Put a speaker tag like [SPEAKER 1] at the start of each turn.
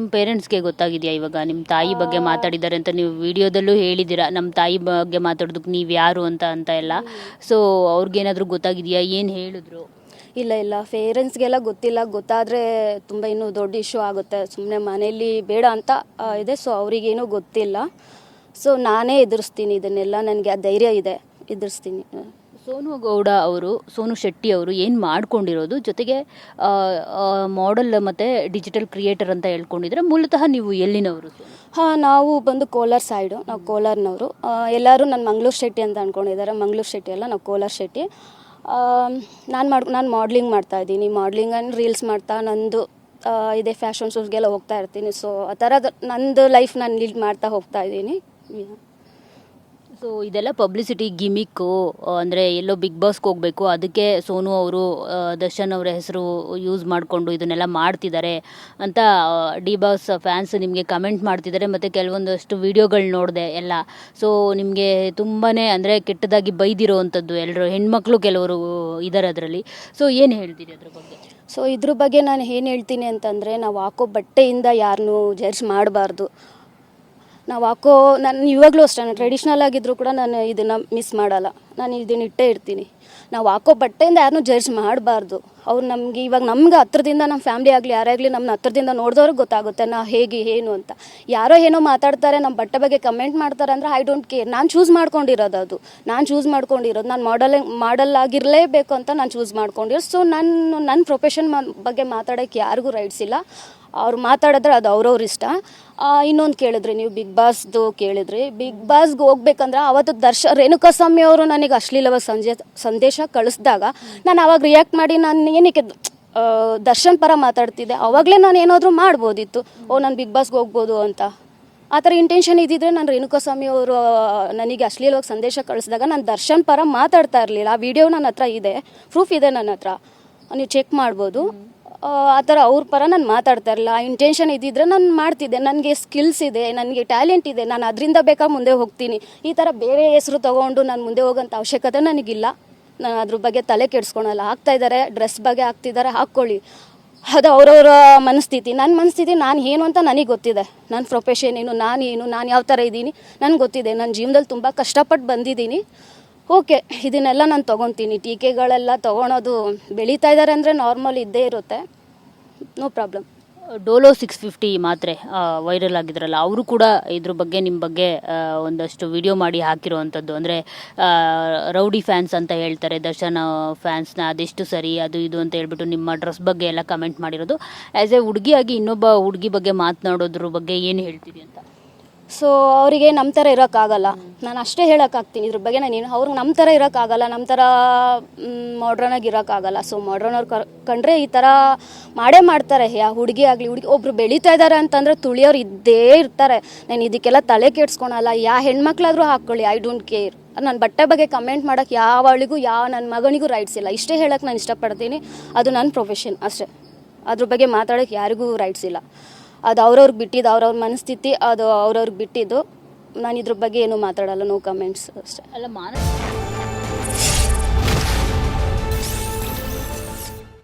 [SPEAKER 1] ನಿಮ್ಮ ಪೇರೆಂಟ್ಸ್ಗೆ ಗೊತ್ತಾಗಿದೆಯಾ ಇವಾಗ? ನಿಮ್ಮ ತಾಯಿ ಬಗ್ಗೆ ಮಾತಾಡಿದ್ದಾರೆ ಅಂತ ನೀವು ವಿಡಿಯೋದಲ್ಲೂ ಹೇಳಿದ್ದೀರಾ. ನಮ್ಮ ತಾಯಿ ಬಗ್ಗೆ ಮಾತಾಡೋದಕ್ಕೆ ನೀವು ಯಾರು ಅಂತ ಅಂತ ಎಲ್ಲ. ಸೊ ಅವ್ರಿಗೇನಾದರೂ ಗೊತ್ತಾಗಿದೆಯಾ? ಏನು ಹೇಳಿದ್ರು?
[SPEAKER 2] ಇಲ್ಲ ಇಲ್ಲ. ಪೇರೆಂಟ್ಸ್ಗೆಲ್ಲ ಗೊತ್ತಿಲ್ಲ. ಗೊತ್ತಾದರೆ ತುಂಬ ಇನ್ನೂ ದೊಡ್ಡ ಇಶ್ಯೂ ಆಗುತ್ತೆ. ಸುಮ್ಮನೆ ಮನೇಲಿ ಬೇಡ ಅಂತ ಇದೆ. ಸೊ ಅವರಿಗೇನು ಗೊತ್ತಿಲ್ಲ. ಸೊ ನಾನೇ ಎದುರಿಸ್ತೀನಿ. ಇದನ್ನೆಲ್ಲ ನನಗೆ ಆ ಧೈರ್ಯ ಇದೆ. ಎದುರಿಸ್ತೀನಿ.
[SPEAKER 1] ಸೋನು ಗೌಡ ಅವರು, ಸೋನು ಶೆಟ್ಟಿ ಅವರು ಏನು ಮಾಡ್ಕೊಂಡಿರೋದು? ಜೊತೆಗೆ ಮಾಡೆಲ್ ಮತ್ತು ಡಿಜಿಟಲ್ ಕ್ರಿಯೇಟರ್ ಅಂತ ಹೇಳ್ಕೊಂಡಿದ್ರೆ ಮೂಲತಃ ನೀವು ಎಲ್ಲಿನವರು
[SPEAKER 2] ಹಾಂ, ನಾವು ಬಂದು ಕೋಲಾರ್ ಸೈಡು ನಾವು ಕೋಲಾರ್ನವರು. ಎಲ್ಲರೂ ನಾನು ಮಂಗ್ಳೂರು ಶೆಟ್ಟಿ ಅಂತ ಅಂದ್ಕೊಂಡಿದ್ದಾರೆ ಮಂಗ್ಳೂರು ಶೆಟ್ಟಿ ಅಲ್ಲ, ನಾವು ಕೋಲಾರ್ ಶೆಟ್ಟಿ. ನಾನು ಮಾಡ್, ನಾನು ಮಾಡ್ಲಿಂಗ್ ಮಾಡ್ತಾ ಇದ್ದೀನಿ. ಮಾಡ್ಲಿಂಗ್ ಆ್ಯಂಡ್ ರೀಲ್ಸ್ ಮಾಡ್ತಾ ನಂದು ಇದೇ ಫ್ಯಾಷನ್ ಶೋಸ್ಗೆಲ್ಲ ಹೋಗ್ತಾ ಇರ್ತೀನಿ. ಸೊ ಆ ಥರದ ನಂದು ಲೈಫ್ ನಾನು ಲೀಡ್ ಮಾಡ್ತಾ ಹೋಗ್ತಾ ಇದ್ದೀನಿ.
[SPEAKER 1] ಸೊ ಇದೆಲ್ಲ ಪಬ್ಲಿಸಿಟಿ ಗಿಮಿಕ್ಕು ಅಂದರೆ ಎಲ್ಲೋ ಬಿಗ್ ಬಾಸ್ಗೆ ಹೋಗಬೇಕು. ಅದಕ್ಕೆ ಸೋನು ಅವರು ದರ್ಶನ್ ಅವರ ಹೆಸರು ಯೂಸ್ ಮಾಡಿಕೊಂಡು ಇದನ್ನೆಲ್ಲ ಮಾಡ್ತಿದ್ದಾರೆ ಅಂತ ಡಿ ಬಾಸ್ ಫ್ಯಾನ್ಸ್ ನಿಮಗೆ ಕಮೆಂಟ್ ಮಾಡ್ತಿದ್ದಾರೆ ಮತ್ತು ಕೆಲವೊಂದಷ್ಟು ವೀಡಿಯೋಗಳು ನೋಡಿದೆ ಎಲ್ಲ. ಸೊ ನಿಮಗೆ ತುಂಬಾ ಅಂದರೆ ಕೆಟ್ಟದಾಗಿ ಬೈದಿರೋ ಅಂಥದ್ದು ಎಲ್ಲರೂ ಹೆಣ್ಮಕ್ಳು ಕೆಲವರು ಇದ್ದಾರೆ ಅದರಲ್ಲಿ. ಸೊ ಏನು ಹೇಳ್ತೀರಿ ಅದ್ರ ಬಗ್ಗೆ?
[SPEAKER 2] ಸೊ ಇದ್ರ ಬಗ್ಗೆ ನಾನು ಏನು ಹೇಳ್ತೀನಿ ಅಂತಂದರೆ ನಾವು ಹಾಕೋ ಬಟ್ಟೆಯಿಂದ ಯಾರನ್ನೂ ಜಡ್ಜ್ ಮಾಡಬಾರ್ದು. ನಾವು ಹಾಕೋ ನಾನು ಇವಾಗಲೂ ಅಷ್ಟೇ ಟ್ರೆಡಿಷ್ನಲ್ ಆಗಿದ್ದರೂ ಕೂಡ ನಾನು ಇದನ್ನು ಮಿಸ್ ಮಾಡಲ್ಲ. ನಾನು ಇದನ್ನ ಇಟ್ಟೇ ಇರ್ತೀನಿ. ನಾವು ಹಾಕೋ ಬಟ್ಟೆಯಿಂದ ಯಾರನ್ನೂ ಜಡ್ಜ್ ಮಾಡಬಾರ್ದು. ಅವ್ರು ನಮಗೆ ಇವಾಗ ನಮ್ಗೆ ಹತ್ರದಿಂದ ನಮ್ಮ ಫ್ಯಾಮಿಲಿ ಆಗಲಿ, ಯಾರೇ ಆಗಲಿ ನಮ್ಮನ್ನ ಹತ್ರದಿಂದ ನೋಡಿದವ್ರಿಗೆ ಗೊತ್ತಾಗುತ್ತೆ ನಾ ಹೇಗೆ, ಏನು ಅಂತ. ಯಾರೋ ಏನೋ ಮಾತಾಡ್ತಾರೆ, ನಮ್ಮ ಬಟ್ಟೆ ಬಗ್ಗೆ ಕಮೆಂಟ್ ಮಾಡ್ತಾರೆ ಅಂದರೆ ಐ ಡೋಂಟ್ ಕೇರ್ ನಾನು ಚೂಸ್ ಮಾಡ್ಕೊಂಡಿರೋದು ಅದು. ನಾನು ಚೂಸ್ ಮಾಡ್ಕೊಂಡಿರೋದು. ನಾನು ಮಾಡಲ್ ಮಾಡಲ್ ಆಗಿರಲೇಬೇಕು ಅಂತ ನಾನು ಚೂಸ್ ಮಾಡ್ಕೊಂಡಿರೋ ಸೊ ನನ್ನ ನನ್ನ ಪ್ರೊಫೆಷನ್ ಬಗ್ಗೆ ಮಾತಾಡೋಕ್ಕೆ ಯಾರಿಗೂ ರೈಟ್ಸ್ ಇಲ್ಲ. ಅವ್ರು ಮಾತಾಡಿದ್ರೆ ಅದು ಅವ್ರವ್ರ ಇಷ್ಟ. ಇನ್ನೊಂದು ಕೇಳಿದ್ರಿ ನೀವು ಬಿಗ್ ಬಾಸ್ದು ಕೇಳಿದ್ರಿ. ಬಿಗ್ ಬಾಸ್ಗೆ ಹೋಗ್ಬೇಕಂದ್ರೆ ಅವತ್ತು ದರ್ಶ, ರೇಣುಕಾಸ್ವಾಮಿ ಅವರು ನನಗೆ ಅಶ್ಲೀಲವಾದ ಸಂಜೆ ಸಂದೇಶ ಕಳಿಸಿದಾಗ ನಾನು ಅವಾಗ ರಿಯಾಕ್ಟ್ ಮಾಡಿ ನಾನು ಏನಕ್ಕೆ ದರ್ಶನ್ ಪರ ಮಾತಾಡ್ತಿದ್ದೆ. ಅವಾಗಲೇ ನಾನು ಏನಾದರೂ ಮಾಡ್ಬೋದಿತ್ತು. ಓ, ನಾನು ಬಿಗ್ ಬಾಸ್ಗೆ ಹೋಗ್ಬೋದು ಅಂತ. ಆ ಥರ ಇಂಟೆನ್ಷನ್ ಇದ್ದಿದ್ರೆ ನಾನು ರೇಣುಕಾಸ್ವಾಮಿ ಅವರು ನನಗೆ ಅಶ್ಲೀಲವಾಗಿ ಸಂದೇಶ ಕಳಿಸಿದಾಗ ನಾನು ದರ್ಶನ್ ಪರ ಮಾತಾಡ್ತಾ ಇರಲಿಲ್ಲ. ಆ ವಿಡಿಯೋ ನನ್ನ ಹತ್ರ ಇದೆ. ಪ್ರೂಫ್ ಇದೆ ನನ್ನ ಹತ್ರ. ನೀವು ಚೆಕ್ ಮಾಡ್ಬೋದು. ಆ, ಥರ ಅವ್ರ ಪರ ನಾನು ಮಾತಾಡ್ತಾ ಇರಲಿಲ್ಲ. ಇಂಟೆನ್ಷನ್ ಇದ್ದಿದ್ರೆ ನಾನು ಮಾಡ್ತಿದ್ದೆ. ನನಗೆ ಸ್ಕಿಲ್ಸ್ ಇದೆ ನನಗೆ ಟ್ಯಾಲೆಂಟ್ ಇದೆ. ನಾನು ಅದರಿಂದ ಬೇಕಾ ಮುಂದೆ ಹೋಗ್ತೀನಿ. ಈ ಥರ ಬೇರೆ ಹೆಸರು ತೊಗೊಂಡು ನಾನು ಮುಂದೆ ಹೋಗೋಂಥ ಅವಶ್ಯಕತೆ ನನಗಿಲ್ಲ. ನಾನು ಅದ್ರ ಬಗ್ಗೆ ತಲೆ ಕೆಡಿಸ್ಕೊಳಲ್ಲ. ಆಗ್ತಾ ಇದ್ದಾರೆ ಡ್ರೆಸ್ ಬಗ್ಗೆ ಹಾಕ್ತಿದ್ದಾರೆ ಹಾಕ್ಕೊಳ್ಳಿ. ಅದು ಅವರವರ ಮನಸ್ಥಿತಿ. ನನ್ನ ಮನಸ್ಥಿತಿ ನಾನು ಏನು ಅಂತ ನನಗೆ ಗೊತ್ತಿದೆ. ನನ್ನ ಪ್ರೊಫೆಷನ್ ಏನು ನಾನು ಏನು ನಾನು ಯಾವ ಥರ ಇದ್ದೀನಿ ನನಗೆ ಗೊತ್ತಿದೆ. ನನ್ನ ಜೀವನದಲ್ಲಿ ತುಂಬ ಕಷ್ಟಪಟ್ಟು ಬಂದಿದ್ದೀನಿ ಓಕೆ, ಇದನ್ನೆಲ್ಲ ನಾನು ತೊಗೊತೀನಿ. ಟೀಕೆಗಳೆಲ್ಲ ತೊಗೊಳೋದು ಬೆಳೀತಾ ಇದ್ದಾರೆ ಅಂದರೆ ನಾರ್ಮಲ್ ಇದ್ದೇ ಇರುತ್ತೆ. No problem
[SPEAKER 1] Dolo six fifty ಮಾತ್ರೆ ವೈರಲ್ ಆಗಿದ್ರಲ್ಲ, ಅವರು ಕೂಡ ಇದ್ರ ಬಗ್ಗೆ ನಿಮ್ಮ ಬಗ್ಗೆ ಒಂದಷ್ಟು ವಿಡಿಯೋ ಮಾಡಿ ಹಾಕಿರುವಂಥದ್ದು ಅಂದರೆ ರೌಡಿ ಫ್ಯಾನ್ಸ್ ಅಂತ ಹೇಳ್ತಾರೆ, ದರ್ಶನ್ ಫ್ಯಾನ್ಸ್ನ ಅದೆಷ್ಟು ಸರಿ, ಅದು ಇದು ಅಂತ ಹೇಳ್ಬಿಟ್ಟು ನಿಮ್ಮ ಡ್ರೆಸ್ ಬಗ್ಗೆ ಎಲ್ಲ ಕಮೆಂಟ್ ಮಾಡಿರೋದು. ಆ್ಯಸ್ ಎ ಹುಡುಗಿಯಾಗಿ ಇನ್ನೊಬ್ಬ ಹುಡುಗಿ ಬಗ್ಗೆ ಮಾತನಾಡೋದ್ರ ಬಗ್ಗೆ ಏನು ಹೇಳ್ತೀವಿ ಅಂತ?
[SPEAKER 2] ಸೊ ಅವರಿಗೆ ನಮ್ಮ ಥರ ಇರೋಕ್ಕಾಗಲ್ಲ. ನಾನು ಅಷ್ಟೇ ಹೇಳೋಕ್ಕಾಗ್ತೀನಿ. ಇದ್ರ ಬಗ್ಗೆ ನಾನು ಏನು ಅವ್ರಿಗೆ ನಮ್ಮ ಥರ ಇರೋಕ್ಕಾಗಲ್ಲ. ನಮ್ಮ ಥರ ಮಾಡ್ರನಾಗಿ ಇರೋಕ್ಕಾಗಲ್ಲ. ಸೊ ಮಾಡ್ರನ್ ಅವ್ರು ಕಂಡ್ರೆ ಈ ಥರ ಮಾಡೇ ಮಾಡ್ತಾರೆ. ಯಾ ಹುಡುಗಿ ಆಗಲಿ, ಹುಡುಗಿ, ಒಬ್ರು ಬೆಳೀತಾ ಇದ್ದಾರೆ ಅಂತಂದರೆ ತುಳಿಯೋರು ಇದ್ದೇ ಇರ್ತಾರೆ. ನಾನು ಇದಕ್ಕೆಲ್ಲ ತಲೆ ಕೆಡ್ಸ್ಕೊಳಲ್ಲ. ಯಾವ ಹೆಣ್ಮಕ್ಳಾದರೂ ಹಾಕ್ಕೊಳ್ಳಿ ಐ ಡೋಂಟ್ ಕೇರ್ ನನ್ನ ಬಟ್ಟೆ ಬಗ್ಗೆ ಕಮೆಂಟ್ ಮಾಡೋಕ್ಕೆ ಯಾವಳಿಗೂ ಯಾವ ನನ್ನ ಮಗನಿಗೂ ರೈಟ್ಸ್ ಇಲ್ಲ. ಇಷ್ಟೇ ಹೇಳೋಕ್ಕೆ ನಾನು ಇಷ್ಟಪಡ್ತೀನಿ. ಅದು ನನ್ನ ಪ್ರೊಫೆಷನ್ ಅಷ್ಟೇ. ಅದ್ರ ಬಗ್ಗೆ ಮಾತಾಡೋಕ್ಕೆ ಯಾರಿಗೂ ರೈಟ್ಸ್ ಇಲ್ಲ. ಅದು ಅವ್ರವ್ರಿಗೆ ಬಿಟ್ಟಿದ್ದು, ಅವ್ರವ್ರ ಮನಸ್ಥಿತಿ ಅದು ಅವ್ರವ್ರಿಗೆ ಬಿಟ್ಟಿದ್ದು. ನಾನು ಇದ್ರ ಬಗ್ಗೆ ಏನು ಮಾತಾಡಲ್ಲ ನೋ ಕಮೆಂಟ್ಸ್ ಅಷ್ಟೇ.
[SPEAKER 1] ಅಲ್ಲ ಮಾನ